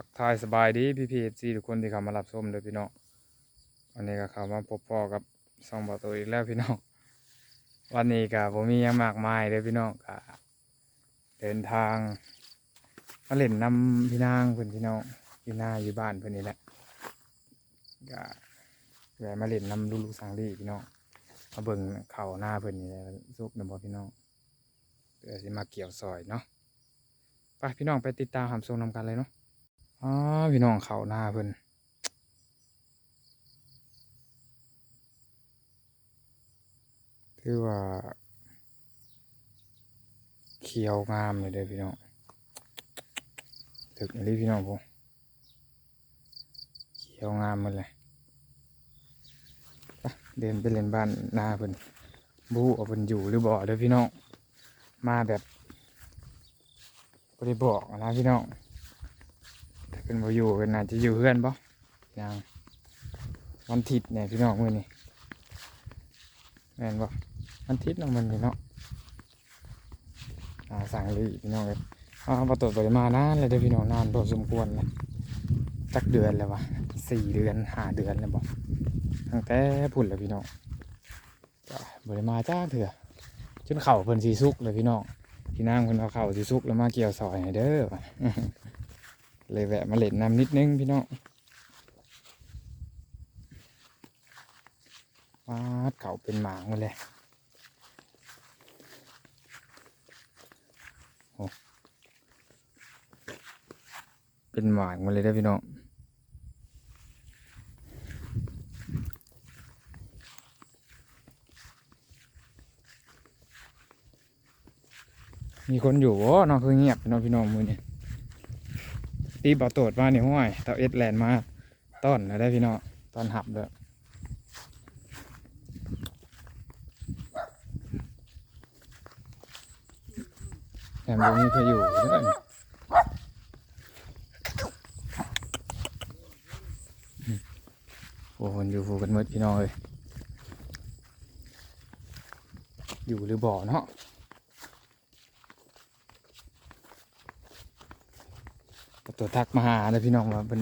ทักทายสบายดีพี่พีซีทุกคนที่เข้ามารับชมเลยพี่น้องวันนี้ก็เข้ามาพบพ่อกับสองบอตัวอีกแล้วพี่น้องวันนี้ก็ผมมียังมากมายเลยพี่น้องก็เดินทางมาเล่นนำพี่นางเพื่อนพี่น้องอยู่หน้าอยู่บ้านเพื่อนนี่แหละก็แวะมาเล่นนำลูกๆสังลีพี่น้องมาเบิ่งเข่าหน้าเพื่อนนี่แหละสุกเดบอพี่น้องเดี๋ยวสิมาเกี่ยวซอยเนาะไปพี่น้องไปติดตามหามทรงนำกันเลยเนาะ อ๋อพี่น้องเขาหน้าเพิ่นคือว่า เขียวงามเลยเด้อพี่น้องถึกนี่พี่น้องผมเขียวงามหมันเลยเดินไปเล่นบ้านหน้าเพิ่นบูเอาเพิ่นอยู่หรือบ่เด้อพี่น้องมาแบบบ่ได้บอกนะพี่น้อง เป็นบ่อยู่เป็นอาจจะอยู่เพื่อนบ่ยังวันอาทิตย์เนี่ยพี่น้องมือนี้แม่นบ่วันอาทิตย์เนาะมันนี่เนาะอ่าสั่งเลยพี่น้องเลยอ่าบ่ตรวจปมานานเลยเด้อพี่น้องนานพอสมควรเลยจักเดือนแล้ววะสี่เดือนห้าเดือนแล้วบ่ตั้งแต่พุ่นแล้วพี่น้องบ่ได้มาจ้าเถื่อจนเข่าเพิ่นสีสุกเลยพี่น้องพี่นางเพิ่นเอาเข่าสีสุกแล้วมาเกี่ยวซอยให้เด้อ เลยแวะมาเล่นน้ำนิดนึงพี่น้องวาดเขาเป็นหมางมาเลยโอ้เป็นหมางมาเลยเด้พี่น้องมีคนอยู่โอ้น้องคือเงียบพี่น้องพี่น้องมือเนี่ย ตีบ่อโตดมาเนี่ยห้วยเต่าเอ็ดแลนด์มาต้อนแล้วได้พี่น้องตอนหับเลยแถมยังมีใครอยู่ด้วยโอ้คนอยู่ฟูกันหมืดพี่น้องเลย อยู่หรือบ่อเนาะ ตัวทักมาหาเลยพี่น้องว่าเป็น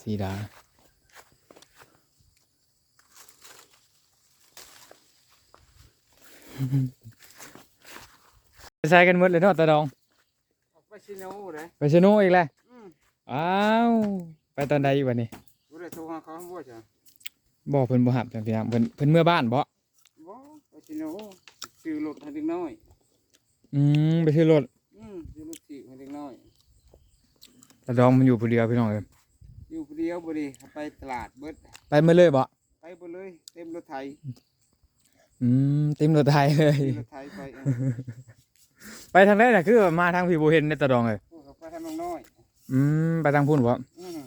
สีดาไปใส่กันหมดเลยเนาะตาดอง ไปชิโน่เลยไปชะโนูอีกแล้วอ้าวไปตอนใดอยู่วันนี้กูได้โทรหาเขาบ่จ้ะบอกเพิ่นบ่หับจังพี่น้องเพิ่นเพิ่นเมื่อบ้านบ่บ่ไปชิโน่ซื้อรถให้เด็กน้อย อืมไปซื้อรถ อืมซื้อรถถีบให้เด็กน้อย ตาดองมันอยู่ผู้เดียวพี่น้องเอ้ยอยู่ผู้เดียวบ่ดีไปตลาดเบิดไปเมื่อเลยบ่ไปบ่เลย เต็มรถไถอืมเต็มรถไทยเลยเต็มรถไถไปเออไปทางไหนน่ะคือมาทางพี่บ่เห็นในตาดองเลยพวกเขาไปทางน้องน้อยอืมไปทางพุ่นบ่อืม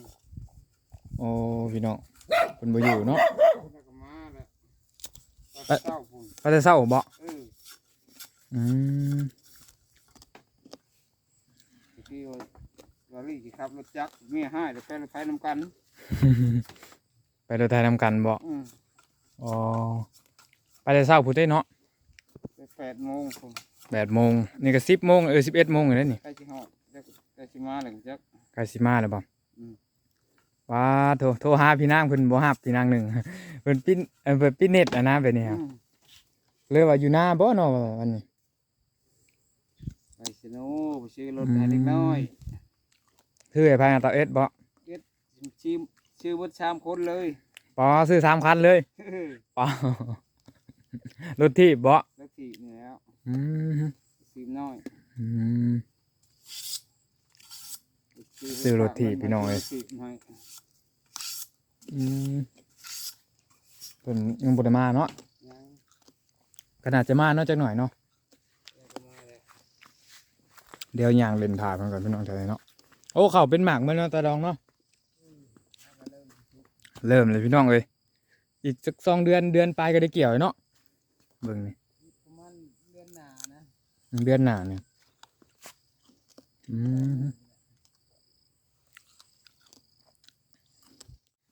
โอ้พี่น้องเพิ่นบ่อยู่เนาะแล้วก็มาแล้วตอนเช้าพุ่นก็จะเศร้าบ่เอออืม ที่ว่าว่าลี่สิขับรถจักรเมียให้แล้วไปรถไถนํกันไปรถไทยนำกันบ่อืมอ๋อไปแต่เศร้าพุ่นได้เนาะไป8โมงพุ่นแปดโมงนี่ก็สิบโมงเออสิบเอ็ดโมงอยู่แล้วนี่ใกล้สิฮอดแล้วก็ใกล้สิมาแล้วก็จัก ใกล้สิมาแล้วบ่อืม ว้าโทรโทรหาพี่นางเพิ่นบ่ฮับพี่นางหนึ่ง เพิ่นปิ้นเออเพิ่นปิ้นเน็ตอะนะแบบนี้ครับอืมเลยว่าอยู่หน้าบ่เนาะวันนี้ ไปชิโน่ไปซื้อรถให้เด็กน้อย คือไอ้พายตาเอ็ดบ่ชื่อชื่อวัดชามคนเลยปอซื้อสามคันเลยปอรถที่บ่แล้วถีบนี่แล้วอืมสีน้อยอืมซื้อรถถีบพี่น้องเอ้ยถีบให้อืมเพิ่นยังบ่ได้มาเนาะยังขนาดจะมาเนาะจักหน่อยเนาะยังก็มาเลยเดี๋ยวย่างเล่นถ่ายมันก่อนพี่น้องใจเนาะ โอ้เขาเป็นหมากมันเนาะตาดองเนาะเริ่มเลยพี่น้องเลยอีกสักสองเดือนเดือนปลายก็ได้เกี่ยวเนาะเบิ่งนี่ประมาณเดือนหน้านะเดือนหน้าเนี่ยอืม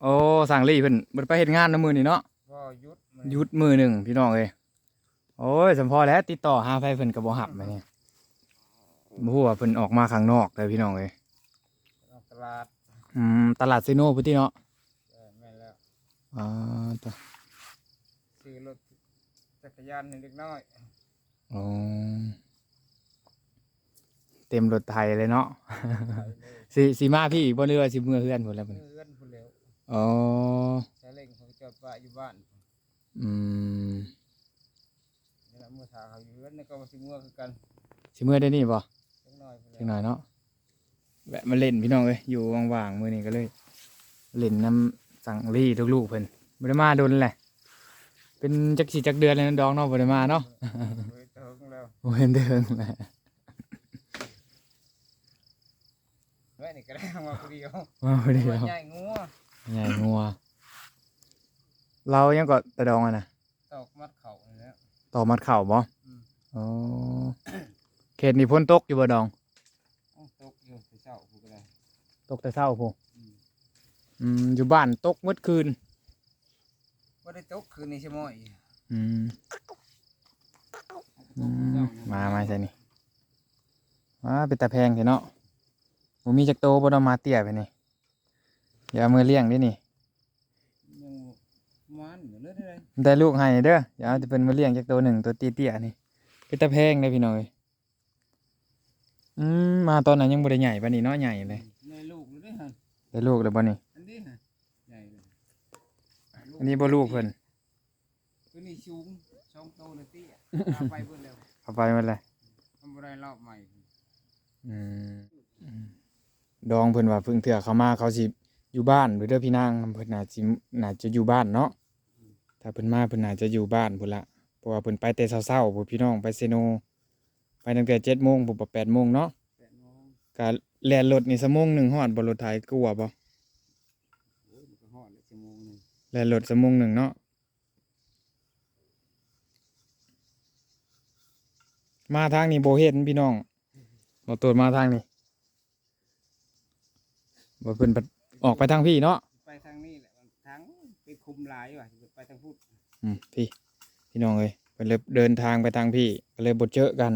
โอ้สั่งลี่เพิ่นเพิ่นไปเฮ็ดงานในมือนี่เนาะก็ยุดมันหยุดมือหนึ่งพี่น้องเลยโอ้ยสมพอแล้วติดต่อหาไฟเพิ่นก็บ่หับมาเนี่ยบ่ฮู้ว่าเพิ่นออกมาข้างนอกเลยพี่น้องเอ้ยออกต ลาดอืมตลาดซีโน่พุทธิเนาะเออแม่นแล้วอ่าตัวซื้อรถจักรยานให้เด็กน้อยอ๋อเต็มรถไทยเลยเนาะไปเลยสิสิมาพี่อีกบ่เรือว่าสิเมื่อเฮือนพุ่นแล้วพุ่นเพื่อนผู้เร็วอ๋อใช้เล่งเขาจอดป้าอยู่บ้านอืมนี่แหละเมื่อถาเขาอยู่เพื่อนนี่ก็มาสิเมื่อคือกันสิเมื่อได้นี่บ่จักหน่อยผู้จัเร็วงหน่อยเนาะ แวะมาเล่นพี่น้องเอ้ยอยู่ว่างๆมื้อนี้ก็เลย เล่นน้ำสังลีลูกๆเพิ่นบ่ได้มาโดนแหละ เป็นจักสิจักเดือนแล้วนะดองเนาะบ่ได้มาเนาะเว้ยเติงแล้วบ่เห็นเดินแหละแม่นี่ก็ได้มาผู้เดียวมาบ่ได้ตัวเอาใหญ่งัวใหญ่งัว เรายังก็ตะดองอะนะตอกมัดเข่านี่แหล้วต่อมัดเข่าบ่อืมอ๋อเขตนี้พ้นตกอยู่บ่ดอง ตกอยู่ไปเช้าผู้ก็ได้ ตกแต่เช้าพูอืมอืมอยู่บ้านตกมืดคืนบ่ได้ตกคืนนี้ใช่มั้ยอืมอืมมามาใช่นี่มาเป็นตาแพงเถอะเนาะบ่มีจักโตบ่ต้องมาเตี้ยไปนี่อย่าเอามือเลี้ยงเดินี่ยังมันอยู่เลยเลยได้ลูกให้เด้ออย่าเอาจะเป็นมือเลี้ยงจักโตหนึ่งตัวเตี้ยๆนี่เป็นตาแพงเลยพี่น้อยอืมมาตอนนั้นยังบ่ได้ใหญ่ปานนี้เนาะใหญ่เลย ได้ลูกแล้วบ่นี่ อันนี้ฮะใหญ่เลยอันนี้บ่ลูกเพิ่นตัวนี้สูงสองโตเลยเตี้ยเอาไปเบิ่นแล้วเอาไปหมดเลยทำบ่ได้รอบใหม่อืมอืมดองเพิ่นว่าเพิ่งเถื่อเขามาเขาสิอยู่บ้านหรือเด้อพี่นางเพิ่นน่าสิน่าจะอยู่บ้านเนาะถ้าเพิ่นมาเพิ่นน่าจะอยู่บ้านพุ่นละเพราะว่าเพิ่นไปแต่เช้าๆพุ่นพี่น้องไปเซโน ไปตั้งแต่7:00นพุ่นบ่8:00นเนาะแปดโมงก็ แล่นรถนี่ชั่วโมงหนึงฮอดบ่รถไถกลัวบ่โอ้ยมันก็ฮอดเลยชั่วโมงหนึงแล่นรถชั่วโมงหนึงเนาะมาทางนี้บ่เห็นพี่น้องบ่ตรวจมาทางนี้บ่เพิ่นไปออกไปทางพี่เนาะไปทางนี้แหละมันทางไปคุมหลายว่ะสิไปทางพุทธอืมพี่ พี่น้องเอ้ยเพิ่นเลยเดินทางไปทางพี่ก็เลยบ่เจอกัน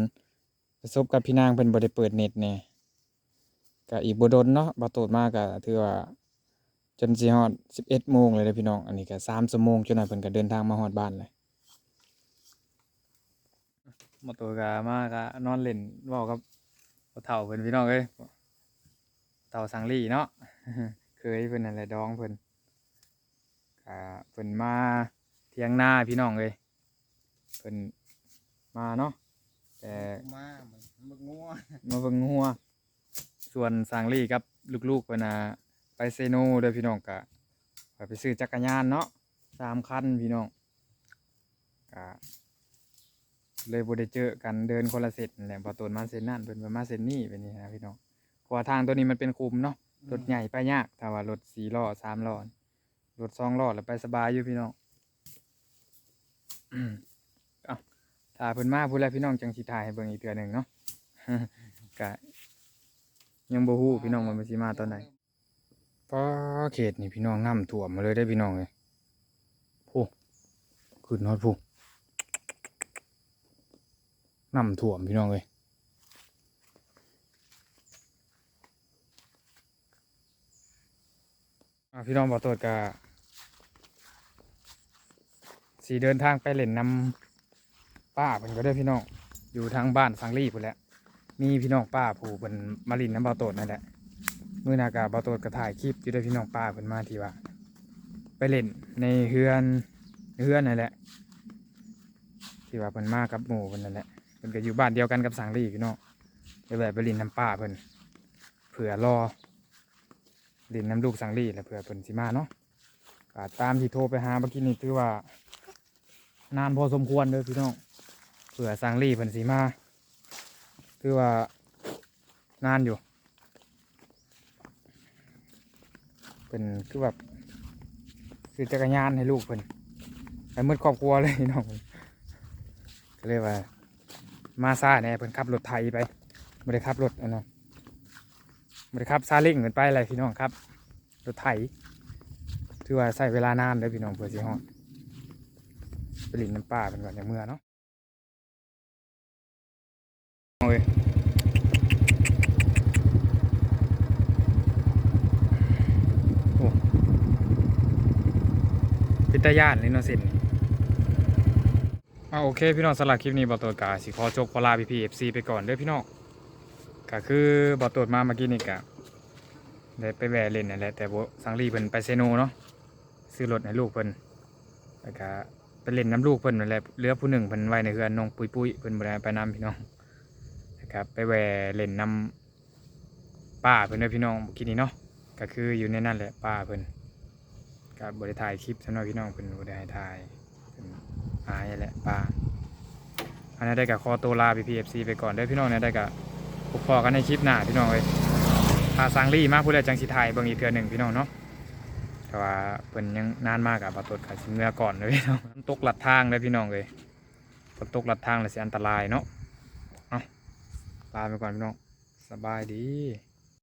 ประสบกับพี่นางเพิ่นบ่ได้เปิดเน็ตแหน่ ก็อีกบ่ดนเนาะบ่โตดมาก็ถือว่าจนสิฮอด11โมงเลยเด้อพี่น้อง อันนี้ก็3ชั่วโมงจนนั้นเพิ่นก็เดินทางมาฮอดบ้านเลยบ่โตดก็มาก็นอนเล่นเว้ากับพ่อเฒ่าเพิ่นพี่น้องเอ้ยเฒ่าสังลีเนาะเคยเพิ่นนั่นแหละดองเพิ่นก็เพิ่นมาเทียงหน้าพี่น้องเลยเพิ่นมาเนาะแต่มามันมึกงัวมาเบิ่งงัว ส่วนสางลี่กับลูกๆเพิ่นน่ะไปเซโนเด้อพี่น้องกะไปซื้อจักรยานเนาะสามคันพี่น้องกะเลยบ่ได้เจอกันเดินคนละเส้นนั่นแหละพอต้นมาเส้นนั่นเพิ่นไปมาเส้นนี้เป็นนี่นะพี่น้องเพราะว่าทางตัวนี้มันเป็นคุมเนาะรถใหญ่ไปยากถ้าว่ารถสี่ล้อสามล้อรถสองล้อแล้วไปสบายอยู่พี่น้องอืมเอาถ้าเพิ่นมาพูดแล้วพี่น้องจังสิถ่ายให้เบิ่งอีกเทื่อหนึงเนาะก็ ยังบ่ฮู้พี่น้องว่ามันสิมาตอนใดป้าเขตนี่พี่น้องน้ำท่วมมาเลยได้พี่น้องเอ้ยผู้ขึ้นฮอดผู้น้ำท่วมพี่น้องเอ้ยพี่น้องบ่ตรวจก็สีเดินทางไปเล่นนำป้าเพิ่นก็ได้พี่น้องอยู่ทางบ้านสังลีพุ่นแหละ มีพี่น้องป้าผู้เพิ่นมาลินน้ำเบาโตดนั่นแหละมื้อหนากาเบาโตดก็ถ่ายคลิปอยู่ได้อพี่น้องป้าเพิ่นมาที่ว่า ไปเล่นในเฮือนเฮือนนั่นแหละ ที่ว่าเพิ่นมากับหมู่เพิ่นนั่นแหละเพิ่นก็อยู่บ้านเดียวกันกับสังลีพี่น้องเลยแบบไปลินน้ำป้าเพิ่นเผื่อรอลินน้ำลูกสังลีแล้วเผื่อเพิ่นสิมาเนาะก็ตามที่โทรไปหาเมื่อกี้นี่ถือว่านานพอสมควรเลยพี่น้องเผื่อสังลีเพิ่นสีมา คือว่านานอยู่ เป็นคือแบบคือจักรยานให้ลูกเพิ่นไปหมืดครอบครัวเลยพี่น้องก็เลยว่า มาซาแหน่ยเพิ่นขับรถไถไปไม่ได้ขับรถอันนั้นไม่ได้ขับซาเล้งเหมือนไปอะไรพี่น้องครับรถไถถือว่าใช้เวลานานเลยพี่น้องเพื่อสิฮอดไปลินน้ำปลาเป็นก่อนอย่างเมื่อเนาะ พิตาญาณลินสินอ่าโอเค พี่น้องสลักคลิปนี้บอตรวจกาสิขอจบพอลาพีพีเอฟซีไปก่อนเด้อพี่น้องก็คือบอตรวจมาเมื่อกี้นี่กะได้ไปแวรเล่นนี่นแหละแต่โบสังรีเพิ่นไปเซโนเนาะซื้อรถให้ลูกเพิ่นแล้วก็ไปเล่นน้ำลูกเพิ่นนั่แหละเรือผู้หนึ่งเพิ่นไว้ในเฮือนนองปุยปุยเพิ่นบรได้ไปน้ำพี่น้อง ครับไปแวเล่นน้ำป้าเพิ่นด้อพี่น้องเมื่อกี้นี้เนาะก็คืออยู่ในนั่นแหละป้าเพิ่นกับบริถ่ายคลิปสำหรับพี่น้องเป็นบริถ่ายเป็นอายแหละป้าอันนี้ได้กับคอตัวลาพีพีเอฟซีไปก่อนเด้พี่น้องเนี่ยได้กับพบพอกันในคลิปหน้าพี่น้องเลยพาสังลี่มาผู้ใดจังสิไทยเบิ่งอีกเทื่อหนึ่งพี่น้องเนาะแต่ว่าเพิ่นยังนานมากกับบาตดขาสิเมื่อก่อนเลยพี่น้องตกหลัดทางเลยพี่น้องเลยฝนตกหลัดทางเลยสิอันตรายเนาะ ลาไปก่อนพี่น้อง สบายดี